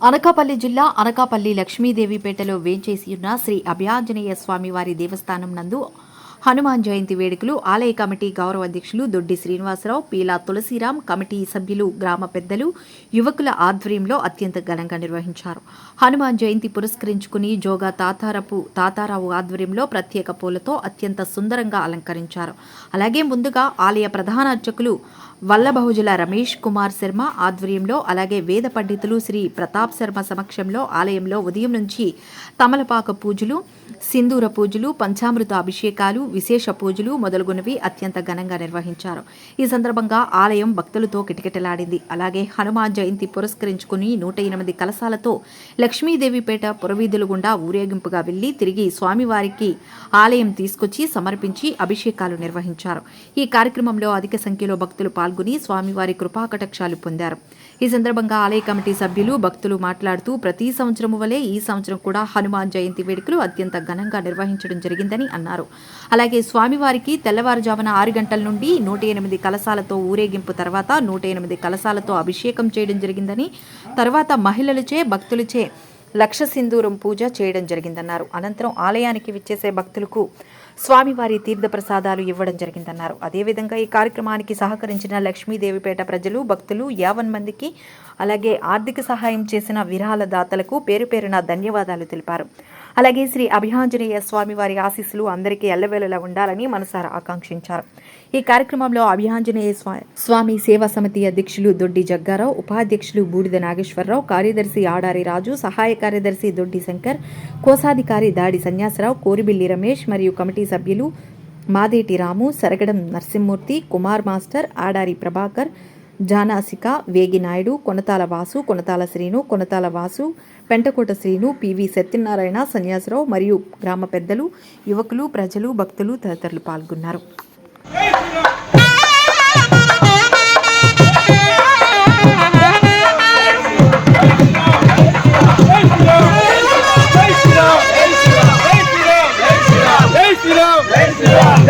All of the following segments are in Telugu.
అనకాపల్లి జిల్లా అనకాపల్లి లక్ష్మీదేవిపేటలో వేంచేసి ఉన్న శ్రీ అభయాంజనేయ స్వామి వారి దేవస్థానం నందు హనుమాన్ జయంతి వేడుకలు ఆలయ కమిటీ గౌరవ అధ్యక్షులు దొడ్డి శ్రీనివాసరావు పీలా తులసిరాం కమిటీ సభ్యులు గ్రామ పెద్దలు యువకుల ఆధ్వర్యంలో అత్యంత ఘనంగా నిర్వహించారు. హనుమాన్ జయంతి పురస్కరించుకుని జోగా తాతారపు తాతారావు ఆధ్వర్యంలో ప్రత్యేక పూలతో అత్యంత సుందరంగా అలంకరించారు. అలాగే ముందుగా ఆలయ ప్రధాన అర్చకులు వల్లభహుజుల రమేష్ కుమార్ శర్మ ఆధ్వర్యంలో అలాగే వేద పండితులు శ్రీ ప్రతాప్ శర్మ సమక్షంలో ఆలయంలో ఉదయం నుంచి తమలపాక పూజలు సింధూర పూజలు పంచామృత అభిషేకాలు విశేష పూజలు మొదలుగునవి అత్యంత ఘనంగా నిర్వహించారు. ఈ సందర్భంగా ఆలయం భక్తులతో కిటకిటలాడింది. అలాగే హనుమాన్ జయంతి పురస్కరించుకుని నూట ఎనిమిది కలశాలతో లక్ష్మీదేవిపేట పురవీధులు గుండా ఊరేగింపుగా వెళ్ళి తిరిగి స్వామివారికి ఆలయం తీసుకొచ్చి సమర్పించి అభిషేకాలు నిర్వహించారు. ఈ కార్యక్రమంలో అధిక సంఖ్యలో భక్తులు పాల్గొని స్వామివారి కృపాకటాక్షాలు పొందారు. ఈ సందర్భంగా ఆలయ కమిటీ సభ్యులు భక్తులు మాట్లాడుతూ ప్రతి సంవత్సరం వలె ఈ సంవత్సరం కూడా హనుమాన్ జయంతి వేడుకలు అత్యంత ఘనంగా నిర్వహించడం జరిగిందని అన్నారు. అలాగే స్వామివారికి తెల్లవారుజామున ఆరు గంటల నుండి నూట ఎనిమిది కలశాలతో ఊరేగింపు తర్వాత నూట ఎనిమిది కలశాలతో అభిషేకం చేయడం జరిగిందని తర్వాత మహిళలచే భక్తులచే లక్ష సింధూరం పూజ చేయడం జరిగిందన్నారు. అనంతరం ఆలయానికి విచ్చేసే భక్తులకు స్వామివారి తీర్థప్రసాదాలు ఇవ్వడం జరిగిందన్నారు. అదేవిధంగా ఈ కార్యక్రమానికి సహకరించిన లక్ష్మీదేవిపేట ప్రజలు భక్తులు యావన్ మందికి అలాగే ఆర్థిక సహాయం చేసిన విరాళదాతలకు పేరు పేరున ధన్యవాదాలు తెలిపారు. అలాగే శ్రీ అభియాంజనేయ స్వామి వారి ఆశీస్సులు అందరికీ ఎల్లవేళలా ఉండాలని మనసారా ఆకాంక్షించారు. ఈ కార్యక్రమంలో అభియాంజనేయ స్వా- స్వామి సేవా సమితి అధ్యక్షులు దొడ్డి జగ్గారావు ఉపాధ్యక్షులు బూడిద నాగేశ్వరరావు కార్యదర్శి ఆడారి రాజు సహాయ కార్యదర్శి దొడ్డి శంకర్ కోశాధికారి దాడి సన్యాసరావు కోరిబిల్లి రమేష్ మరియు కమిటీ సభ్యులు Madeti Ramu Saragadam Narasimhamurthy Kumar master Adari Prabhakar Janasika Veginaidu Konathala Vasu Konathala Srinu Konathala Vasu Pentakota Srinu P V Satyanarayana Sanyasirao మరియు గ్రామ పెద్దలు యువకులు ప్రజలు భక్తులు తదితరులు పాల్గొన్నారు. జై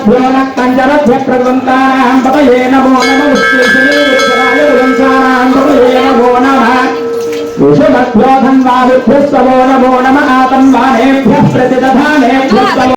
నమో శివభ్యో నక్తంజరభ్య ప్రదంతానాం పతయే నమో నమో విశ్వేశ్వరాయ వంశానాం పతయే నమో నమః విషమభ్యో నమో నమ నమో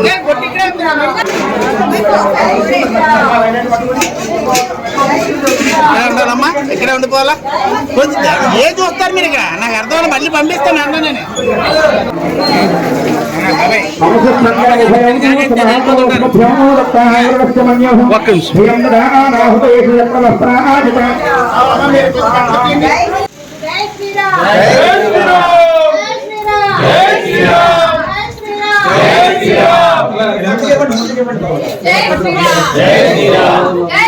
నేను కొట్టిగ్రా మీరు ఇక్కడే ఉండిపోవాలా? కొంచెం ఏం చూస్తారు మీరు ఇక్కడ? నాకు అర్థం మళ్ళీ పంపిస్తాను అన్నా నేను. జై శ్రీరామ్. జై శ్రీరామ్. జై శ్రీరామ్. జై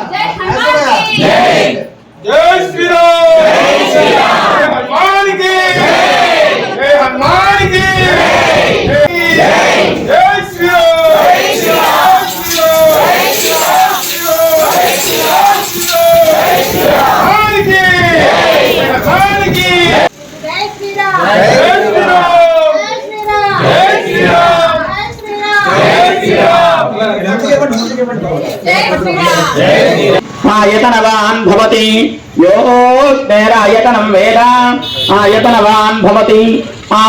ఆయతనవాన్ భవతి యోగేరాయతనం వేద ఆయతనవాన్ భవతి ఆ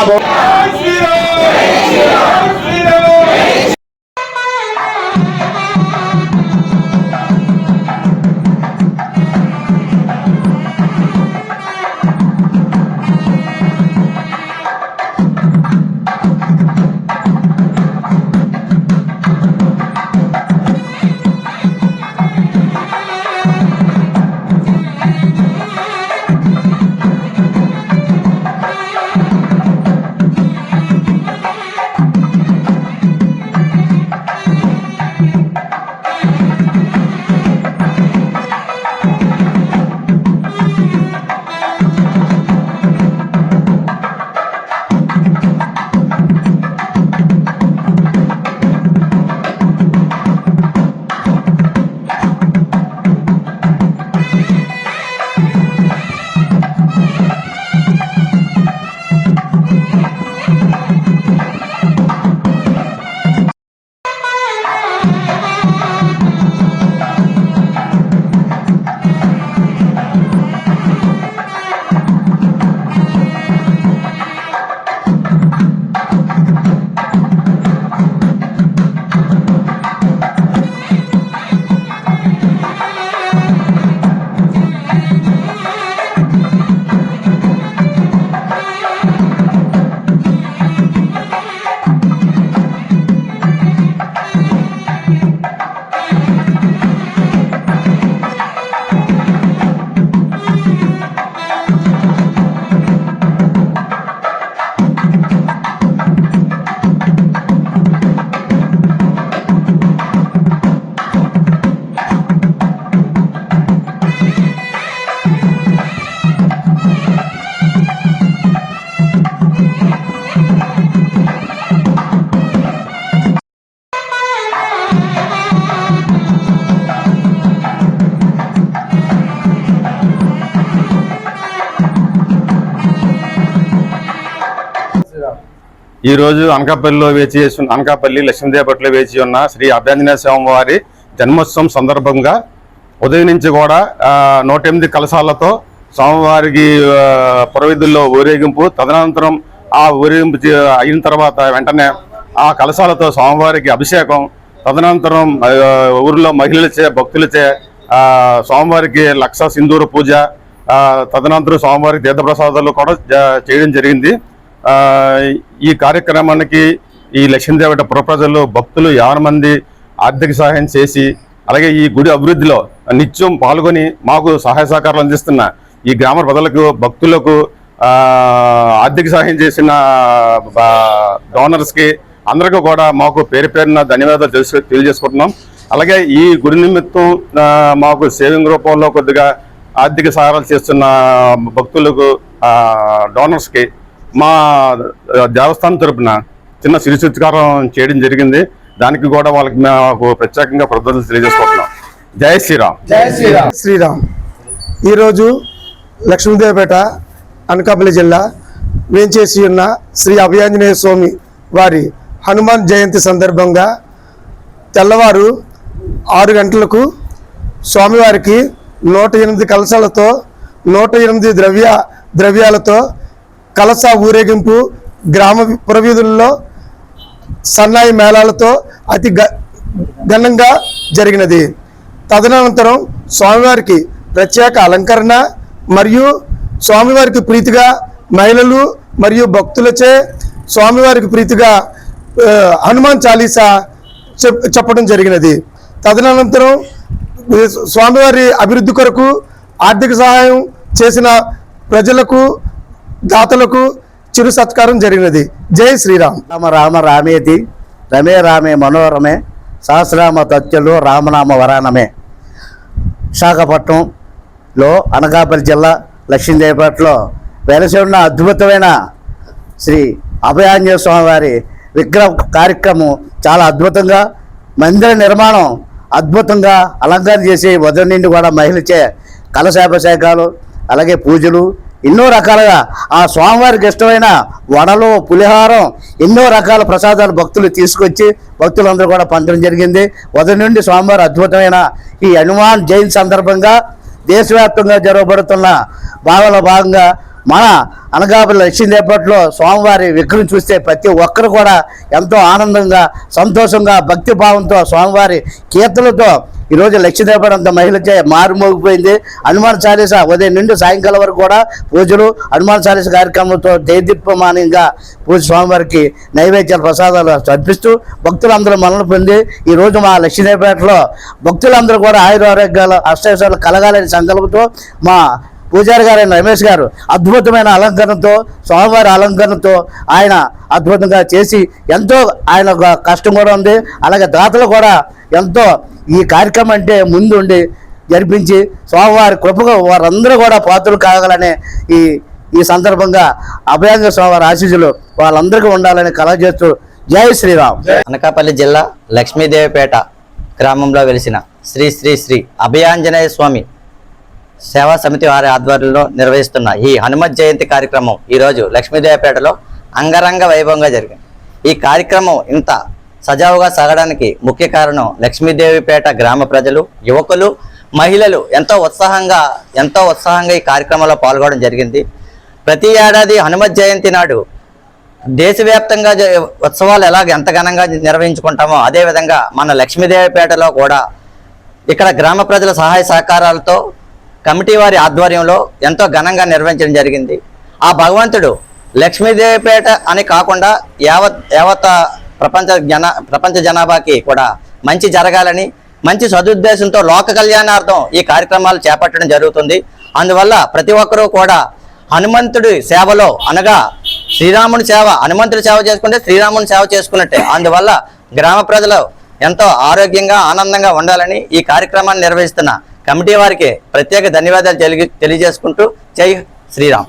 ఈ రోజు అనకాపల్లిలో వేచి చేసిన అనకాపల్లి లక్ష్మీదేవపట్లో వేచి ఉన్న శ్రీ అభ్యంజనేయ స్వామి వారి జన్మోత్సవం సందర్భంగా ఉదయం నుంచి కూడా నూట ఎనిమిది కలశాలతో స్వామివారికి పురవిధుల్లో ఊరేగింపు తదనంతరం ఆ ఊరేగింపు అయిన తర్వాత వెంటనే ఆ కలశాలతో స్వామివారికి అభిషేకం తదనంతరం ఊరిలో మహిళలచే భక్తులచే స్వామివారికి లక్ష సింధూర పూజ తదనంతరం స్వామివారికి తీర్థప్రసాదాలు కూడా చేయడం జరిగింది. ఈ కార్యక్రమానికి ఈ లక్ష్మీదేవట పురప్రజలు భక్తులు యాభై మంది ఆర్థిక సహాయం చేసి అలాగే ఈ గుడి అభివృద్ధిలో నిత్యం పాల్గొని మాకు సహాయ సహకారాలు అందిస్తున్న ఈ గ్రామ ప్రజలకు భక్తులకు ఆర్థిక సహాయం చేసిన డోనర్స్కి అందరికీ కూడా మాకు పేరు పేరున ధన్యవాదాలు తెలుసు తెలియజేసుకుంటున్నాం. అలాగే ఈ గుడి నిమిత్తం మాకు సేవింగ్ రూపంలో కొద్దిగా ఆర్థిక సహాయాలు చేస్తున్న భక్తులకు డోనర్స్కి మా దేవస్థానం తరపున చిన్న సిరిసత్కారం చేయడం జరిగింది. దానికి కూడా వాళ్ళకి మాకు ప్రత్యేకంగా కృతజ్ఞతలు తెలియజేసుకుంటున్నాం. జై శ్రీరామ్. జై శ్రీరామ్. శ్రీరామ్. ఈరోజు లక్ష్మీదేవపేట అనకాపల్లి జిల్లా వేంచేసి ఉన్న శ్రీ అభయాంజనేయ స్వామి వారి హనుమాన్ జయంతి సందర్భంగా తెల్లవారు ఆరు గంటలకు స్వామివారికి నూట ఎనిమిది కలశాలతో నూట ఎనిమిది ద్రవ్య ద్రవ్యాలతో కలస ఊరేగింపు గ్రామ పురవీధుల్లో సన్నాయి మేళాలతో అతి గ- ఘనంగా జరిగినది. తదనంతరం స్వామివారికి ప్రత్యేక అలంకరణ మరియు స్వామివారికి ప్రీతిగా మహిళలు మరియు భక్తులచే స్వామివారికి ప్రీతిగా హనుమాన్ చాలీసా చెప్పడం జరిగినది. తదనంతరం స్వామివారి అభివృద్ధి కొరకు ఆర్థిక సహాయం చేసిన ప్రజలకు దాతలకు చిరు సత్కారం జరిగినది. జై శ్రీరామ్. రామ రామ రామేతి రమే రామే మనోరమే సహస్రామ తత్యలు రామనామ వరానమే. విశాఖపట్నంలో అనకాపల్లి జిల్లా లక్ష్మీదేవిపేటలో వెలసి ఉన్న అద్భుతమైన శ్రీ అభయాంజనేయ స్వామి వారి విగ్రహ కార్యక్రమం చాలా అద్భుతంగా మందిర నిర్మాణం అద్భుతంగా అలంకారం చేసి ఉదయం నుండి కూడా మహిళచే కలశాభిషేకాలు అలాగే పూజలు ఎన్నో రకాలుగా ఆ స్వామివారికి ఇష్టమైన వడలు పులిహారం ఎన్నో రకాల ప్రసాదాలు భక్తులు తీసుకొచ్చి భక్తులందరూ కూడా పంచడం జరిగింది. ఉదయం నుండి స్వామివారి అద్భుతమైన ఈ హనుమాన్ జయంతి సందర్భంగా దేశవ్యాప్తంగా జరగబడుతున్న భాగంలో భాగంగా మన అనగాపల్లి లక్ష్మీదేపట్లో స్వామివారి విగ్రహం చూస్తే ప్రతి ఒక్కరు కూడా ఎంతో ఆనందంగా సంతోషంగా భక్తి భావంతో స్వామివారి కీర్తనలతో ఈరోజు లక్ష్మీదేపటి అంత మహిళచే మారుమోగిపోయింది హనుమాన్ చాలీస ఉదయం నుండి సాయంకాలం వరకు కూడా పూజలు హనుమాన్ చాలీస కార్యక్రమంతో దేదీప్యమానంగా పూజ స్వామివారికి నైవేద్యాలు ప్రసాదాలు అర్పిస్తూ భక్తులందరూ మనలు పొంది ఈ రోజు మా లక్ష్మీదేపేటలో భక్తులందరూ కూడా ఆయుర ఆరోగ్యాలు అష్టైశ్వర్యాలు కలగాలని సంకల్పంతో మా పూజారి గారైన రమేష్ గారు అద్భుతమైన అలంకరణతో స్వామివారి అలంకరణతో ఆయన అద్భుతంగా చేసి ఎంతో ఆయన ఒక కష్టం కూడా ఉంది. అలాగే దాతలు కూడా ఎంతో ఈ కార్యక్రమం అంటే ముందు ఉండి జరిపించి స్వామివారి కృపగా వారందరూ కూడా పాత్రలు కాగలనే ఈ ఈ సందర్భంగా అభయాంగ స్వామివారి ఆశీస్సులు వాళ్ళందరికీ ఉండాలని కళ చేస్తూ జై శ్రీరామ్. అనకాపల్లి జిల్లా లక్ష్మీదేవిపేట గ్రామంలో వెలిసిన శ్రీ శ్రీ శ్రీ అభయాంజనేయ స్వామి సేవా సమితి వారి ఆధ్వర్యంలో నిర్వహిస్తున్న ఈ హనుమత్ జయంతి కార్యక్రమం ఈరోజు లక్ష్మీదేవపేటలో అంగరంగ వైభవంగా జరిగింది. ఈ కార్యక్రమం ఇంత సజావుగా సాగడానికి ముఖ్య కారణం లక్ష్మీదేవిపేట గ్రామ ప్రజలు యువకులు మహిళలు ఎంతో ఉత్సాహంగా ఎంతో ఉత్సాహంగా ఈ కార్యక్రమంలో పాల్గొనడం జరిగింది. ప్రతి ఏడాది హనుమత్ జయంతి నాడు దేశవ్యాప్తంగా జ- ఉత్సవాలు ఎలాగ ఎంత ఘనంగా నిర్వహించుకుంటామో అదేవిధంగా మన లక్ష్మీదేవిపేటలో కూడా ఇక్కడ గ్రామ ప్రజల సహాయ సహకారాలతో కమిటీ వారి ఆధ్వర్యంలో ఎంతో ఘనంగా నిర్వహించడం జరిగింది. ఆ భగవంతుడు లక్ష్మీదేవిపేట అని కాకుండా యావత్ యావత్ ప్రపంచ జన ప్రపంచ జనాభాకి కూడా మంచి జరగాలని మంచి సదుద్దేశంతో లోక కళ్యాణార్థం ఈ కార్యక్రమాలు చేపట్టడం జరుగుతుంది. అందువల్ల ప్రతి ఒక్కరూ కూడా హనుమంతుడి సేవలో అనగా శ్రీరాముని సేవ హనుమంతుడి సేవ చేసుకుంటే శ్రీరాముని సేవ చేసుకున్నట్టే. అందువల్ల గ్రామ ప్రజలు ఎంతో ఆరోగ్యంగా ఆనందంగా ఉండాలని ఈ కార్యక్రమాన్ని నిర్వహిస్తున్న కమిటీ వారికి ప్రత్యేక ధన్యవాదాలు తెలియజేసుకుంటూ జై శ్రీరామ్.